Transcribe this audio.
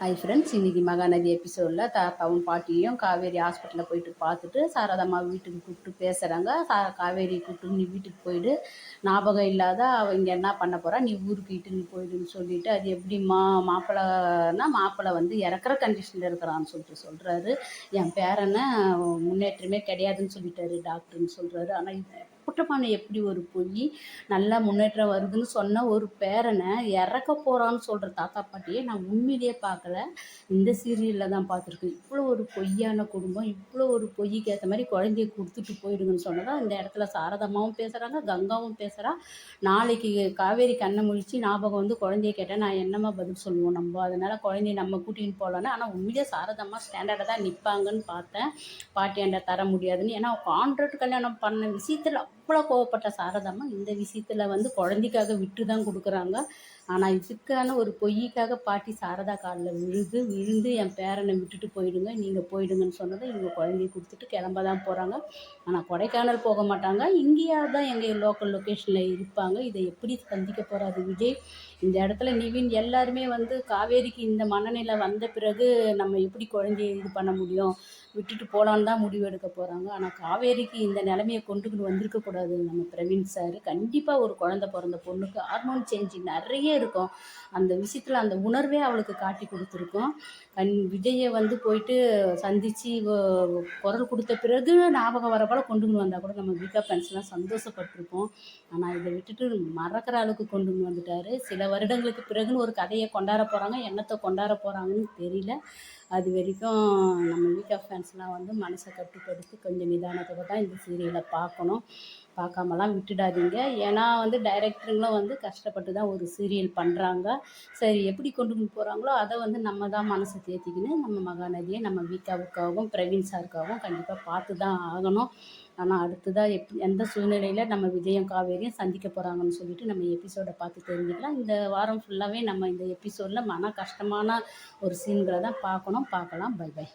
Hi friends இன்றைக்கி மகாநதி எபிசோடில் தாத்தாவும் பாட்டியும் காவேரி ஹாஸ்பிட்டலில் போயிட்டு பார்த்துட்டு சாரதாம்மா வீட்டுக்கு கூப்பிட்டு பேசுகிறாங்க சா காவேரி கூப்பிட்டு நீ வீட்டுக்கு போயிடு. ஞாபகம் இல்லாத அவள் இங்கே என்ன பண்ண போகிறா நீ ஊருக்கு இட்டுன்னு போயிடுன்னு சொல்லிட்டு அது எப்படிம்மா மாப்பிள்ளைனா மாப்பிள்ளை வந்து இறக்குற கண்டிஷனில் இருக்கிறான்னு சொல்லிட்டு சொல்கிறாரு என் பேரனை முன்னேற்றமே கிடையாதுன்னு சொல்லிட்டாரு டாக்டர்னு சொல்கிறாரு ஆனால் இது எப்படி ஒரு பொய் நல்லா முன்னேற்றம் வருதுன்னு சொன்ன ஒரு பேரனை இறக்க போகிறான்னு சொல்கிற தாத்தா பாட்டியை நான் உண்மையிலேயே பார்க்கல. இந்த சீரியலில் தான் பார்த்துருக்கேன். இவ்வளோ ஒரு பொய்யான குடும்பம் இவ்வளோ ஒரு பொய்க்கு ஏற்ற மாதிரி குழந்தைய கொடுத்துட்டு போயிடுங்கன்னு சொன்னதான் இந்த இடத்துல சாரதம்மாவும் பேசுகிறாங்க கங்காவும் பேசுகிறா நாளைக்கு காவேரி கண்ணை முழிச்சு ஞாபகம் வந்து குழந்தைய கேட்டால் நான் என்னம்மா பதில் சொல்லுவோம் நம்ம? அதனால் குழந்தைய நம்ம கூட்டின்னு போகலான்னு ஆனால் உண்மையிலே சாரதம்மா ஸ்டாண்டர்டாக தான் நிற்பாங்கன்னு பார்த்தேன். பாட்டி பாட்டியாண்ட தர முடியாதுன்னு. ஏன்னா கான்ட்ராக்ட் கல்யாணம் பண்ண விஷயத்தில் அவ்வளோ கோவப்பட்ட சாரதாம்மா இந்த விஷயத்தில் வந்து குழந்தைக்காக விட்டு தான் கொடுக்குறாங்க. ஆனால் இதுக்கான ஒரு பொய்க்காக பாட்டி சாரதா காலில் விழுது விழுந்து என் பேரனை விட்டுட்டு போயிடுங்க. நீங்கள் போயிடுங்கன்னு சொன்னதை இவங்க குழந்தைய கொடுத்துட்டு கிளம்ப தான் போகிறாங்க ஆனால் கொடைக்கானல் போக மாட்டாங்க. இங்கேயாவது தான் எங்கள் லோக்கல் லொக்கேஷனில் இருப்பாங்க. இதை எப்படி சந்திக்க போகிறாரு விஜய்? இந்த இடத்துல நிவின் எல்லாருமே வந்து காவேரிக்கு இந்த மனநிலை வந்த பிறகு நம்ம எப்படி குழந்தைய இது பண்ண முடியும்? விட்டுட்டு போகலான்னு தான் முடிவு எடுக்க போகிறாங்க ஆனால் காவேரிக்கு இந்த நிலைமையை கொண்டுக்கிட்டு வந்திருக்கக்கூடாது நம்ம பிரவீன் சார். கண்டிப்பாக ஒரு குழந்த பிறந்த பொண்ணுக்கு ஹார்மோன் சேஞ்ச் நிறைய இருக்கும். அந்த விஷயத்தில் அந்த உணர்வே அவளுக்கு காட்டி கொடுத்துருக்கோம். கண் விஜயை வந்து போயிட்டு சந்தித்து குரல் கொடுத்த பிறகு ஞாபகம் வர போல் கொண்டுன்னு வந்தால் கூட நம்ம வீக்கா ஃபேன்ஸ்லாம் சந்தோஷப்பட்டிருப்போம். ஆனால் இதை விட்டுட்டு மறக்கிற அளவுக்கு கொண்டு வந்துட்டார். சில வருடங்களுக்கு பிறகுன்னு ஒரு கதையை கொண்டாட போகிறாங்க என்னத்தை கொண்டாட போகிறாங்கன்னு தெரியல. அது வரைக்கும் நம்ம வீக்கா ஃபேன்ஸ்லாம் வந்து மனசை கட்டுப்படுத்தி கொஞ்சம் நிதானத்தை தான் இந்த சீரியலை பார்க்கணும். பார்க்காமலாம் விட்டுடாதீங்க. ஏன்னா வந்து டைரக்டருங்களும் வந்து கஷ்டப்பட்டு தான் ஒரு சீரியல் பண்ணுறாங்க சரி எப்படி கொண்டு போகிறாங்களோ அதை வந்து நம்ம தான் மனசை தேத்திக்கின்னு நம்ம மகாநதியை நம்ம வீக்காவுக்காகவும் பிரவீன் சாருக்காகவும் கண்டிப்பாக பார்த்து தான் ஆகணும். ஆனால் அடுத்ததாக எப் எந்த சூழ்நிலையில் நம்ம விஜயம் காவேரியும் சந்திக்க போகிறாங்கன்னு சொல்லிட்டு நம்ம எபிசோடை பார்த்து தெரிஞ்சுக்கலாம். இந்த வாரம் ஃபுல்லாகவே நம்ம இந்த எபிசோடில் மன கஷ்டமான ஒரு சீன்களை தான் பார்க்கணும். பார்க்கலாம். By by